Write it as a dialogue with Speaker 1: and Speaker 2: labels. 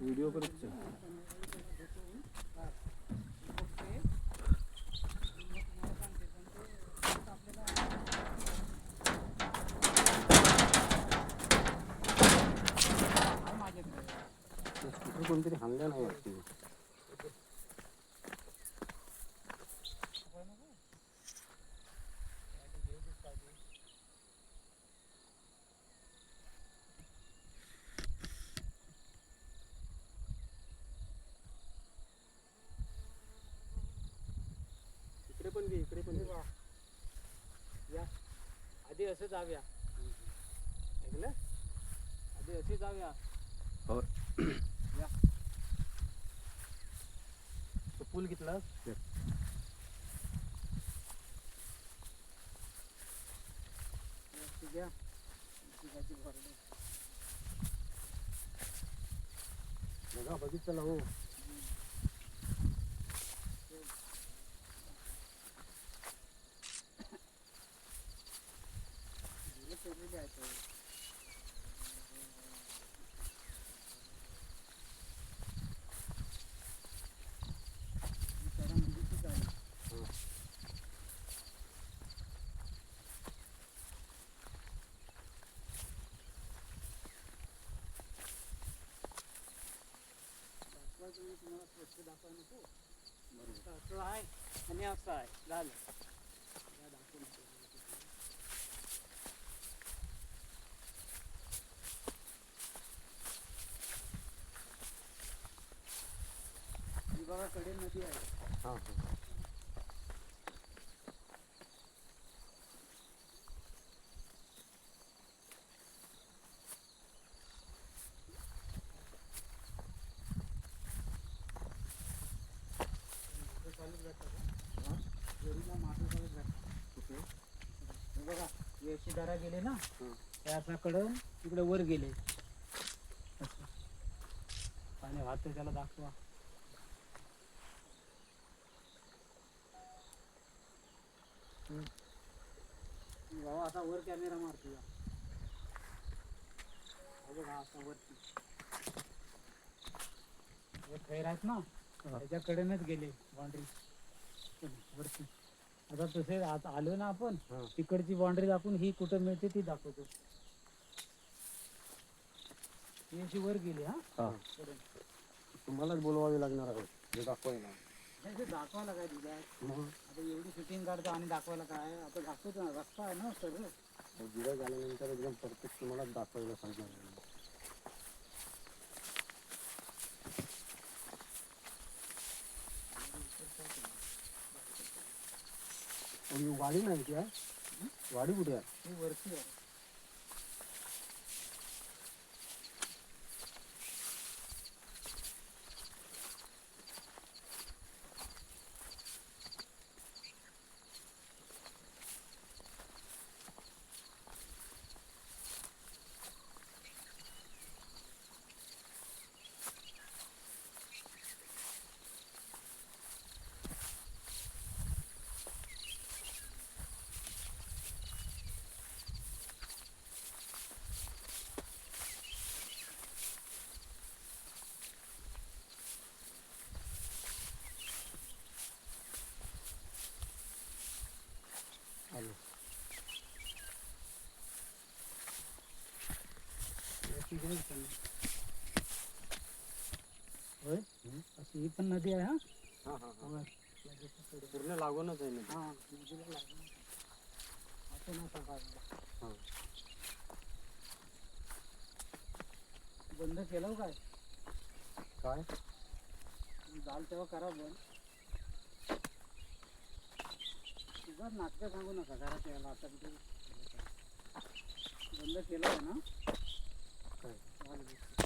Speaker 1: Video करत कोणतरी हाणलं नाही वाटते. इकडे पण
Speaker 2: या. आधी असं जाऊया. ऐकलं आधी असे जाऊया.
Speaker 1: हो
Speaker 2: या. तो पूल घेतला. घ्या
Speaker 1: बघा बघितलं हो
Speaker 2: झालं पेरलेली आहे तो. बिचारा मुलीचीच आहे. दाखवायचं मी तुम्हाला स्वच्छ दाखवा नको बरोबर असं आहे आणि असं आहे झालं या दाखवून बघा कडे नदी आहे
Speaker 1: हां हां.
Speaker 2: बघा हे दारा गेले ना
Speaker 1: हं.
Speaker 2: तिकडे वर गेले पाणी वाहतोय त्याला दाखवा हं. भावा वर कॅमेरा मारतो या. बघा वरती वर खैर आहेत ना त्याच्याकडेनच गेले बाउंड्री वरती आता तसे आता आलो ना आपण
Speaker 1: हां.
Speaker 2: तिकडची बाउंड्री दाखवून ही कुठं मिळते ती दाखवतो. ही अशी वर गेली हा?
Speaker 1: हां. तुम्हालाच बोलवावे लागणार आहे हे दाखवायला
Speaker 2: नाही, ते दाखवायला काय
Speaker 1: मग?
Speaker 2: आता एवढी शूटिंग काढतो आणि दाखवायला काय? आता दाखवतो ना रस्ता आहे ना सगळं.
Speaker 1: गिरा झाल्यानंतर एकदम परफेक्ट तुम्हालाच दाखवायला सांगणार आहे. आणि वाडी नाही की? वाडी कुठे आहे?
Speaker 2: वरती आहे. होय
Speaker 1: हम्म.
Speaker 2: अशी ही पण नदी आहे हा
Speaker 1: हां हां पूर्ण लागूनच आहे ना
Speaker 2: हा नदीला लागून असं नका काढलं.
Speaker 1: हां
Speaker 2: बंद केलं हो काय
Speaker 1: काय
Speaker 2: जाल तेव्हा करा बंद उगाच नाटकं सांगू नका घरात यायला आता बंद केलं आहे ना
Speaker 1: 对
Speaker 2: 哪